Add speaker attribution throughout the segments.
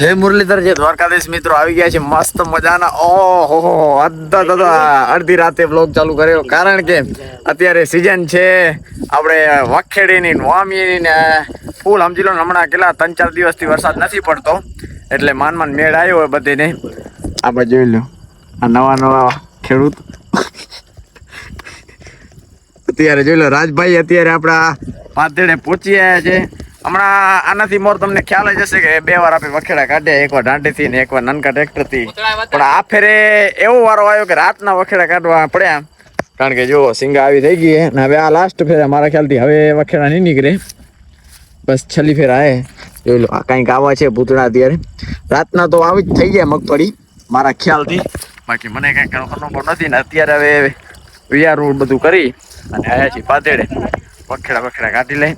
Speaker 1: જય મુરલીધર જે દ્વારકાધીશ. મિત્રો, આવી ગયા છે મસ્ત મજાના. ઓહો અડધા દાદા, અડધી રાતે બ્લોગ ચાલુ કર્યો. કારણ કે અત્યારે સિઝન છે. આપણે વાખેડીની વામીની ને ફૂલ સમજી લો હમણાં કેટલા ત્રણ ચાર દિવસથી વરસાદ નથી પડતો. એટલે માન માન મેળ આવ્યો હોય બધીને. આપણે જોઈ લો. આ નવા નવા ખેડૂત. અત્યારે જોઈ લો, રાજભાઈ અત્યારે આપણા પાતળે પહોંચી આવ્યા છે. હમણાં આનાથી મોર તમને ખ્યાલ જ હશે કે બે વાર આપણે વખેડા કાઢ્યા એકવાર દાંડીથી ને એકવાર નાનકા ટ્રેક્ટરથી. પણ આ ફેરે એવો વારો આવ્યો કે રાતના વખેડા કાઢવા પડ્યા. કારણ કે જો સિંગા આવી થઈ ગઈ ને હવે આ લાસ્ટ ફેર મારા ખ્યાલથી હવે વખેડા નહીં નીકળે. બસ છેલ્લી ફેર આવે જોઈ લો આ કંઈક આવા છે ભૂતળા અત્યારે. રાતના તો આવી જ થઈ જાય મગફળી મારા ખ્યાલથી. બાકી મને કંઈક અનુભવ નથી ને અત્યારે હવે રોડ બધું કરી અને આવ્યા છીએ પાતેડે. વખેડા વખેડા કાઢી લઈ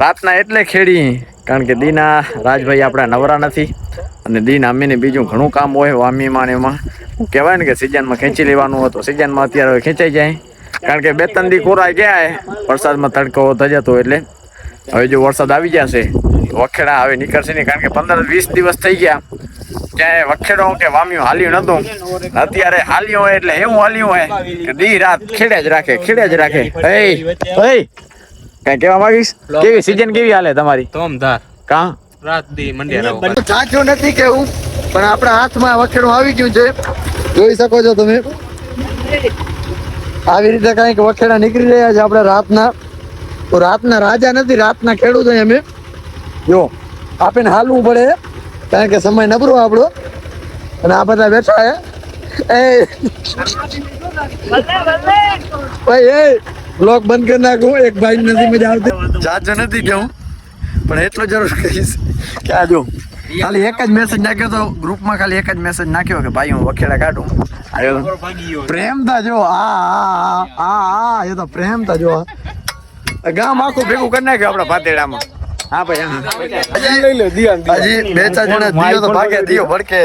Speaker 1: રાતના એટલે ખેડી, કારણ કે દીના રાજભાઈ આપણા નવરા નથી અને દીન અમીને બીજું ઘણું કામ હોય વામીમાં એમાં. હું કહેવાય ને કે સિઝનમાં ખેંચી લેવાનું હતું સિઝનમાં અત્યારે ખેંચાઈ જાય. કારણ કે બે ત્રણ દી કોરાઈ ગયા હે વરસાદમાં તડકો થઈ જતો એટલે. હવે જો વરસાદ આવી જશે, વખેડા હવે નીકળશે નહીં, કારણ કે પંદર વીસ દિવસ થઈ ગયા. ક્યાંય વખેડો કે વામ્યું હાલ્યું નતું અત્યારે હાલ્યું હોય એટલે એવું હાલ્યું હોય કે દી રાત ખેડ્યા જ રાખે ખેડ્યા જ રાખે. હે એ કઈ કેવા માંગીશ? કેવી સિઝન કેવી હાલે તમારી?
Speaker 2: તોમધાર
Speaker 1: કા?
Speaker 2: રાત દી મંડ્યા
Speaker 1: સાચું નથી કેવું પણ આપણા હાથમાં વખેડું આવી ગયું છે. જોઈ શકો છો તમે. આવી રીતે કંઈક વખેડા નીકળી રહ્યા છે આપણે રાતના. તો રાતના રાજા નથી રાતના ખેડૂતો અમે. જો આપણે હાલવું પડે કારણ કે સમય નબળો આપણો. અને આ બધા બેઠા હે. એ. ભાઈ એ. બ્લોક બંધ કરી નાખું એક ભાઈ નથી મજા આવતી. જાજો નથી કેવું પણ એટલો જરૂર કહીશ કે આ જો ખાલી એક જ મેસેજ નાખ્યો તો ગ્રુપમાં ખાલી એક જ મેસેજ નાખ્યો કે ભાઈ હું વખેડા કાઢું. આવ્યો તો. પ્રેમ તા જો આ આ આ આ એ તો પ્રેમ તા જો. ગામ આખું ભેગું કરી નાખ્યું આપણા ભાતેડામાં. હા ભાઈ હા. હજી બે ચાર જણા દિયો તો ભાગે દિયો ભડકે.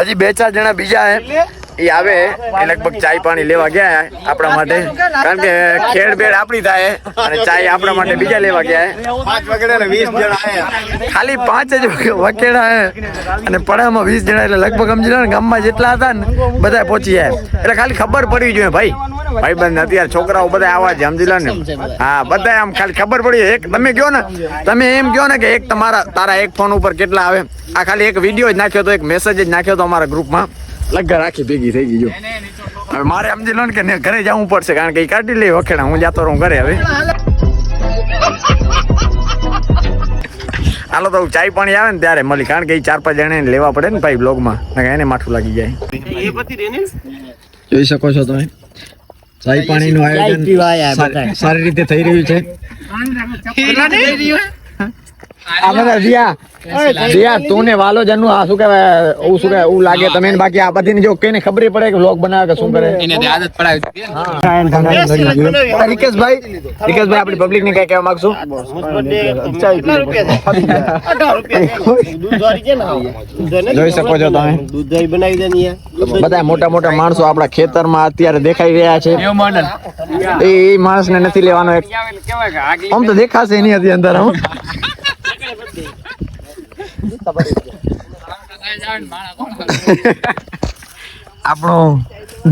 Speaker 1: હજી બે ચાર જણા બીજા હે. એ આવે એ લગભગ ચાય પાણી લેવા ગયા આપણા માટે. કારણ કે ખેડ બેડ આપણી થાય અને ચાય આપણા માટે બીજા લેવા ગયા. વીસ જણા ખાલી પાંચ જ વકેડા અને પડામાં વીસ જણા એટલે લગભગ સમજી લો ને ગામમાં જેટલા હતા ને બધા પહોંચી જાય એટલે ખાલી ખબર પડવી જોઈએ ભાઈ. ભાઈ બંધ અત્યારે છોકરાઓ બધા આવા છે સમજી લો ને. હા બધા આમ ખાલી ખબર પડી એક તમે કહો ને તમે એમ કહો ને કે એક તમારા તારા એક ફોન ઉપર કેટલા આવે. આ ખાલી એક વીડિયો જ નાખ્યો તો એક મેસેજ જ નાખ્યો તો અમારા ગ્રુપમાં લગભગ આખી ભેગી થઈ ગઈ જો. હવે મારે સમજી લો ને કે ઘરે જવું પડશે કારણ કે એ કાઢી લે વખેડા. હું જાતો રહું ઘરે હવે. હાલો તો ચાય પાણી આવે ને ત્યારે મળી. કારણ કે એ ચાર પાંચ જણા લેવા પડે ને ભાઈ બ્લોગમાં એને માથું લાગી જાય. જોઈ શકો છો તમે. ચાય પાણીનું આયોજન સારી- રીતે થઈ રહ્યું છે. તું ને વાલો જનુ આ શું કહેવાય એવું શું કહેવાય એવું લાગે. તમે બાકી આ બધી જો કઈને ખબર પડે કે વ્લોગ બનાવે કે શું કરે.
Speaker 2: એને તે આદત પડાવી
Speaker 1: રિકેશભાઈ રિકેશભાઈ આપણી પબ્લિક ને કઈ કહેવા માંગશું? જોઈ શકો છો તમે. બધા મોટા મોટા માણસો આપણા ખેતરમાં અત્યારે દેખાઈ રહ્યા છે. એ માણસ ને નથી લેવાનો એક. આમ તો દેખાશે એની હતી અંદર હું આપણું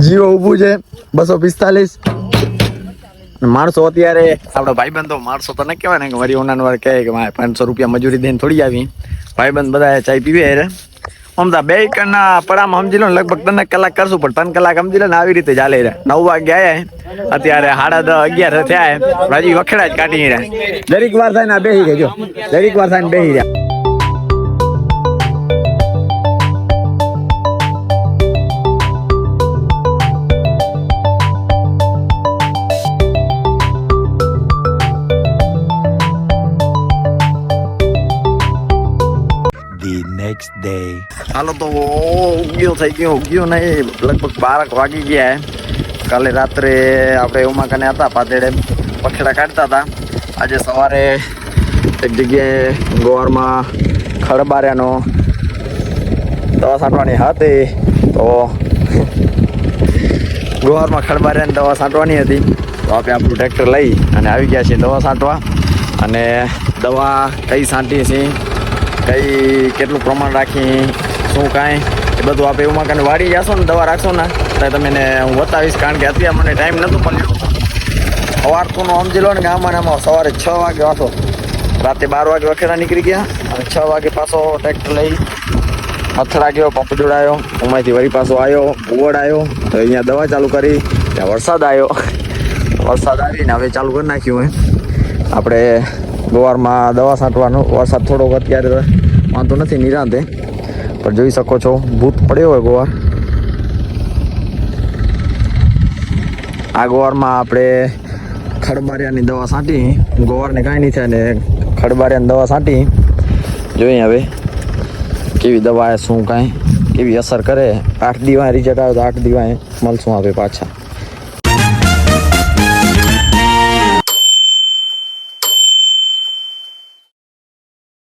Speaker 1: જીવો ઊભું છે, બસો પિસ્તાલીસ. માણસો અત્યારે, આપણા ભાઈબંધો માણસો તો ન કહેવાય ને, કે વરી ઓના વાર કહે કે મારે પાંચસો રૂપિયા મજૂરી દઈને થોડી આવી. ભાઈબંધ બધા ચાય પીવે રે અમદા બે કના પડામાં સમજી લો ને, લગભગ ત્રણ કલાક કરશું, પણ ત્રણ કલાક સમજી લો ને, આવી રીતે ચાલે રે નવ વાગે આવ્યા અત્યારે સાડા દસ, અગિયાર થયા હજી વખેડા જ કાઢી રહ્યા દરેક વાર થાય ને બેસી ગયો દરેક વાર થાય ને બેસી રહ્યા.
Speaker 3: Next day.
Speaker 1: હાલો તો ઉગ્યો થઈ ગયો ઉગ્યો નહીં. લગભગ બારક વાગી ગયા કાલે રાત્રે આપણે ઉમા કને હતા, પાતેડે પખેડા કાઢતા હતા. આજે સવારે એક જગ્યાએ ગોવારમાં ખડબાર્યાનો દવા છાંટવાની હતી. તો ગોવારમાં ખડબાર્યાની દવા છાંટવાની હતી. તો આપણે આપણું ટ્રેક્ટર લઈ અને આવી ગયા છીએ દવા છાંટવા. અને દવા કઈ છાંટી છે કઈ કેટલું પ્રમાણ રાખી, શું કાંઈ, એ બધું આપણે એવું કાંઈ વાળી જશો ને દવા રાખશો ને, તો તમે એને હું બતાવીશ કારણ કે અત્યારે મને ટાઈમ નહોતો મળ્યો. સવારતું સમજી લો ને ગામમાં આમાં સવારે છ વાગે વાંચો રાતે બાર વાગે વખેડા નીકળી ગયા અને છ વાગે પાછો ટ્રેક્ટર લઈ અથડા ગયો, પંપ જોડાયો ઉમાંથી વળી પાછો આવ્યો ઉવડ આવ્યો, તો અહીંયા દવા ચાલુ કરી, ત્યાં વરસાદ આવ્યો. વરસાદ આવીને હવે ચાલુ કરી નાખ્યું હે. આપણે ગોવારમાં દવા છાંટવાનો વરસાદ થોડોક અત્યારે વાંધો નથી, નિરાંતે. પણ જોઈ શકો છો, ભૂત પડ્યો હોય ગોવાર. આ ગોવારમાં આપણે ખડબારિયાની દવા છાંટી. ગોવારને કાંઈ નહીં થાય ને ખડબારિયાની દવા છાંટી. જોઈએ હવે કેવી દવા શું કાંઈ, કેવી અસર કરે. આઠ દિવાય રિઝલ્ટ આવે તો આઠ દિવાય મળશું આપણે પાછા.